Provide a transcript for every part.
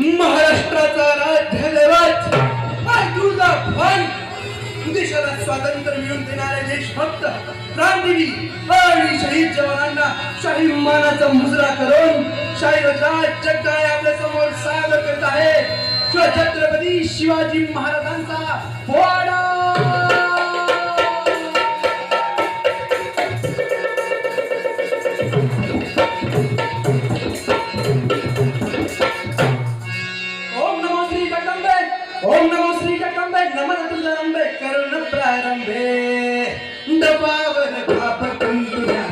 महाराष्ट्राचा राज्य तुझा देशाला स्वातंत्र्य मिळवून देणारे देशभक्त क्रांतीवी आणि शहीद जवानांना शाही मानाचा मुजरा करून शाही राज आपल्यासमोर सादर करत आहे. छत्रपती शिवाजी महाराजांचा पोवाडा तुझंबे करुण प्रारंभे दबावर खाप तुझ्या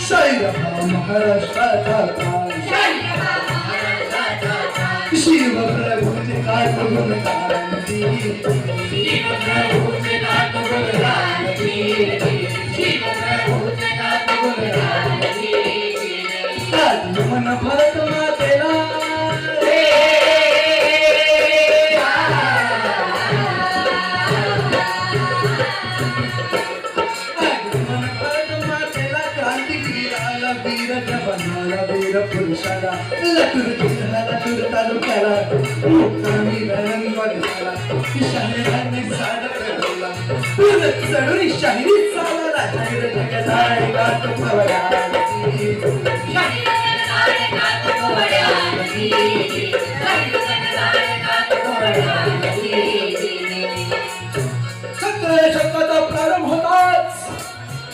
शैर महाराष्ट्राचा शिव प्रभूचे काट गुण क्रांतिवीराला वीर जवानाला वीर पुरुषाला. लतुर जिल्ह्याला लतुर तालुक्याला. मुक्कामी रणवगला शाहिराने साड पेटवला पूर्ण चढून शाहिरी चालला शाहीर जगदाळे गात पवळाची. सगळ्या शतकाचा प्रारंभ होताच.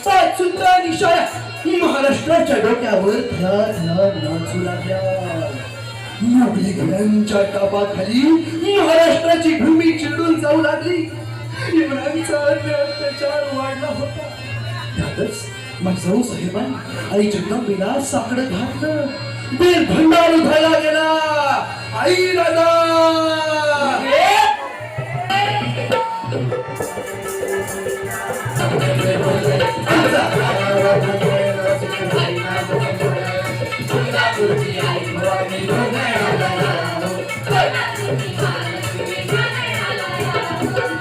पाच सुंदर निशाया महाराष्ट्राच्या डोक्यावर नाचू लागल्या. टापाखाली महाराष्ट्राची भूमी चिडून जाऊ लागली. इंग्रजांचा अत्याचार वाढला होता. त्यातच साहेबांनी आई जगदंबेला साकडं घातलं. बेल भंडार उभारला गेला. आई राजा!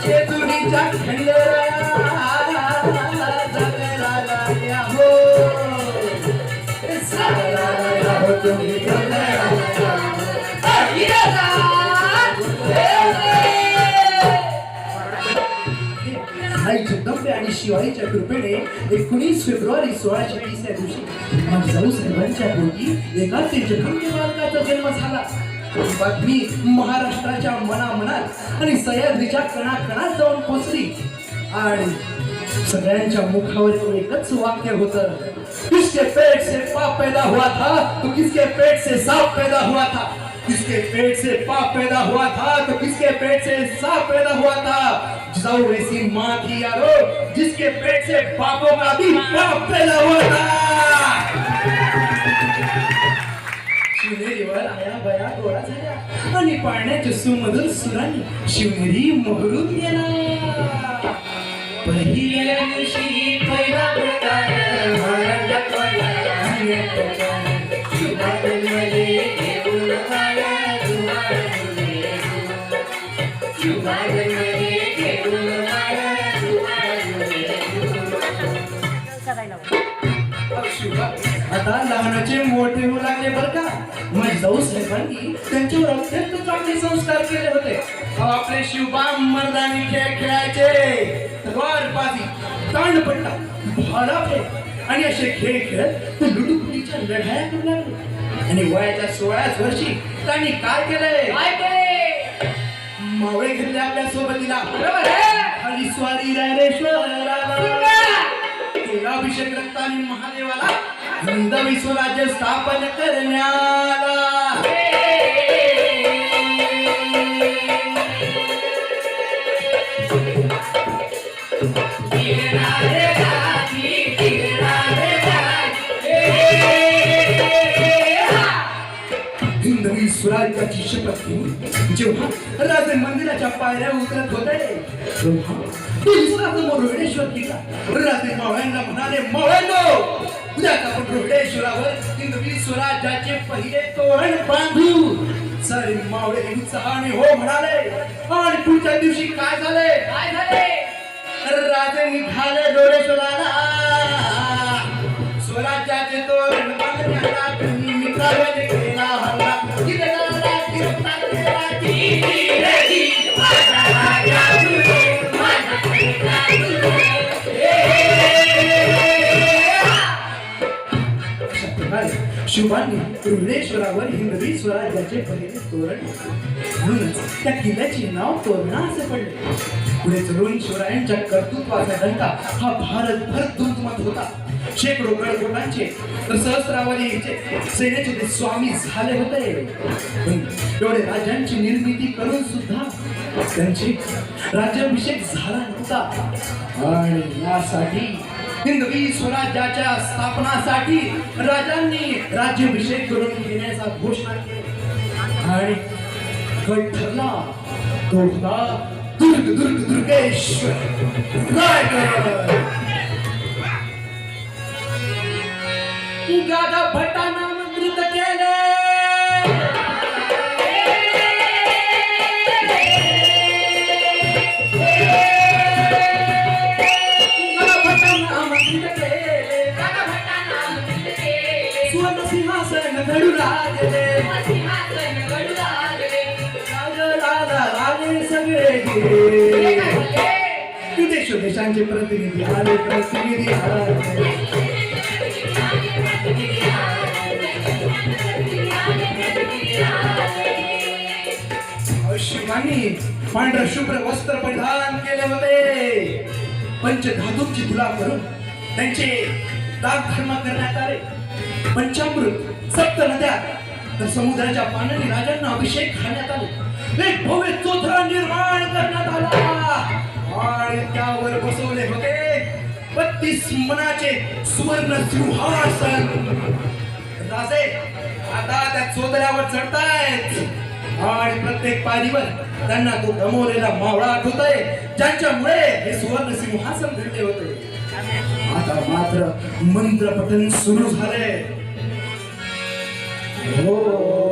जेजुरीच्या खंडेराया आणि शिवाईच्या कृपेने एकोणीस फेब्रुवारी सोळाशे वीस या दिवशी मजाऊ साहेबांच्या पोटी एका ते जगदंबे बालकाचा जन्म झाला. ही बातमी महाराष्ट्राच्या मनामनात आणि सह्याद्रीच्या कणाकणात जाऊन पोचली. आणि सगळ्यांच्या मुखावर एकच वाक्य होतं किसके पेट से पाप पैदा हुआ था तो किसके पेट से सांप पैदा हुआ किसके पेट से पाप पैदा हुआ था तो किसके पेट से सांप पैदा हुआ था? जाओ ऐसी माँ थी यारो जिसके पेट से पापों का भी पाप पैदा हुआ था। शिवनेरीवर आया बया गोळा झाल्या आणि पाण्याच्या सुमधुर सुरांनी शिवनेरी मोहरून गेला. पहिल्या दिवशी पहिला प्रकार आता लहानाचे मोठे होऊ लागले बर का? मग जाऊ साहेबांनी त्यांच्यावर अत्यंत चांगले संस्कार केले होते. आपले शिवबा मर्दानी खेळ खेळायचे. तलवार बाजी तांडपट्टा भालाफे आणि असे खेळ खेळत ते लुडुपुडीच्या लढाया करू लागले. आणि वयाच्या सोळाच वर्षी त्यांनी काय केलंय मावळे घेतले आपल्या सोबतीला. खाली स्वारी रायरेश्वराला केला रक्ताने महादेवाला हिंद विश्वराज्य स्थापन करण्या स्वराज्याची शपथ घेऊन जेव्हा राजे मंदिराच्या पायऱ्या उतरत होते तेव्हा रोहिडेश्वर गेला राजे मावळ्यांना म्हणाले मावळ्यांनो उद्याच आपण रोहिडेश्वरावर हिंदवी स्वराज्याचे पहिले तोरण बांधू. सारे मावळे उत्साहाने हो म्हणाले आणि पुढच्या दिवशी काय झाले? राजे निघाले डोळेश्वराला. स्वराज्याचे तोरण बांधण्याला निमित्त सहस्रावने केला हल्ला. शिवानी रुग्णेश्वरावर हिंदवी स्वराज्याचे पहिले तोरण म्हणूनच त्या किल्ल्याचे नाव तोरणा असे पडले. पुढे चलून शिवरायांच्या कर्तृत्वाचा डंका हा भारतभर दुमदुमत होता. शेकडो गडकोटांचे तर सहस्रावलीचे सेनेचे ते स्वामी झाले होते. एवढे राजांची निर्मिती करून सुद्धा त्यांची राज्याभिषेक झाला नव्हता. आणि यासाठी हिंदवी स्वराज्याच्या स्थापनासाठी राजांनी राज्याभिषेक करून घेण्याचा घोषणा केली. आणि कट ठरला तो होता दुर्ग दुर्ग दुर्गेश्वर. रायगड गागा भटांना आमंत्रित केले. सुवर्ण सिंहासन घडू लागले. आले सगळे गेले. विदेश देशांचे प्रतिनिधी आले. प्रतिनिधी आले. शिवानी पांढर शुभ्र वस्त्र परिधान केले होते. पंचधातूंची तुला करून त्यांचे दाग धर्म करण्यात आले. पंचामृत सप्त नद्या तर समुद्राच्या पाण्याने राजांना अभिषेक घालण्यात आले. एक भव्य चोथरा निर्माण करण्यात आला. आणि त्यावर बसवले होते. बत्तीस मनाचे सुवर्ण सिंहासन. राजे आता त्या चोदऱ्यावर चढतायत. आणि प्रत्येक पायरीवर त्यांना तो गमवलेला मावळा आठवतोय. ज्यांच्यामुळे हे सुवर्ण सिंहासन घडले होते. आता मात्र मंत्र पठन सुरू झाले हो.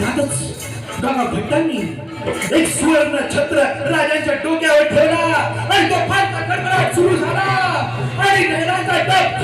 त्यातच बाबा भट्टांनी एक सुवर्ण छत्र राजांच्या डोक्यावर ठेवला आणि तो फारचा कडकडाट सुरू झाला. आणि नैराचा डब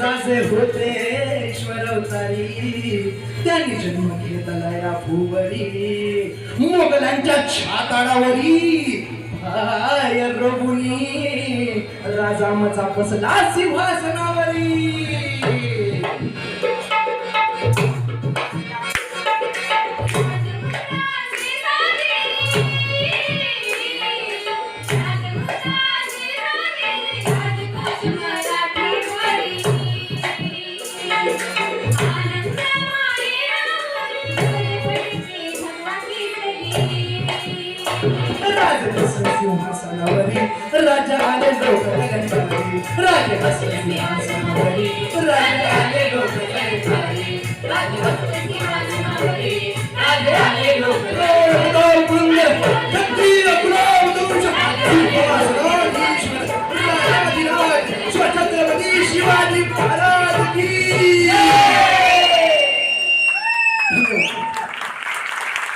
राजे होते ईश्वर अवतारी त्यांनी जन्म घेतला या भुवरी मोगलांच्या छाताडावरी पाय रघुनी. राजा मचा बसला सिंहासनावरी. सिंहासनावरी राजा आले लोक राजा सिंहासनावरी राजा आले लोक राजा